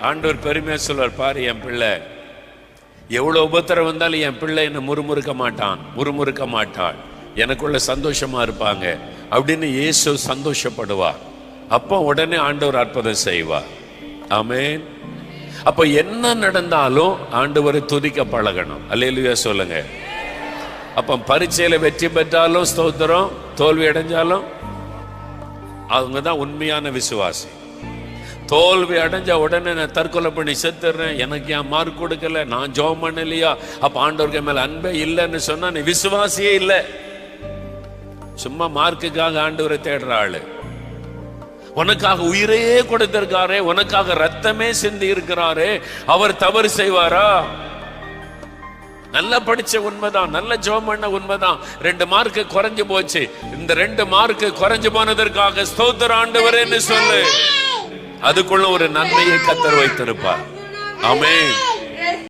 ஆண்டவர் பெருமையா சொல்வார் பாரு என் பிள்ளை. எவ்வளவு உபத்திரம் வந்தாலும் என் பிள்ளை என்ன முறுமுறுக்க மாட்டான் முறுமுறுக்க மாட்டாள். எனக்குள்ள சந்தோஷமா இருப்பாங்க. அப்படின்னு இயேசு சந்தோஷப்படுவார். அப்போ உடனே ஆண்டவர் அற்புதம் செய்வார். ஆமேன். அப்ப என்ன நடந்தாலும் ஆண்டவரை துதிக்க பழகணும். அல்லேலூயா சொல்லுங்க. அப்ப பரீட்சையில் வெற்றி பெற்றாலும் ஸ்தோத்திரம் தோல்வி அடைஞ்சாலும் அவங்க தான் உண்மையான விசுவாசி. தோல்வி அடைஞ்ச உடனே நான் தற்கொலை பண்ணி செத்துறேன். எனக்கு என் மார்க் கொடுக்கல? நான் ஜோம் பண்ணலையா? அப்ப ஆண்டவருக்கு மேல அன்பே இல்லைன்னு சொன்னா நீ விசுவாசியே இல்லை. சும்மா மார்க்குக்காக ஆண்டவரை தேடுற ஆளு. உனக்காக உயிரையே கொடுத்திருக்காரே உனக்காக ரத்தமே சிந்தி இருக்கிறாரே அவர் தவறு செய்வாரா? நல்லா படிச்ச உண்மைதான் நல்ல ஜோம் பண்ண உண்மைதான். ரெண்டு மார்க் குறைஞ்சு போச்சு. இந்த ரெண்டு மார்க் குறைஞ்சு போனதற்காக ஸ்தோத்திர ஆண்டவரேன்னு சொல்லு. அதுக்குள்ள ஒரு நன்மையை கத்தர் வைத்திருப்பார். அமேன்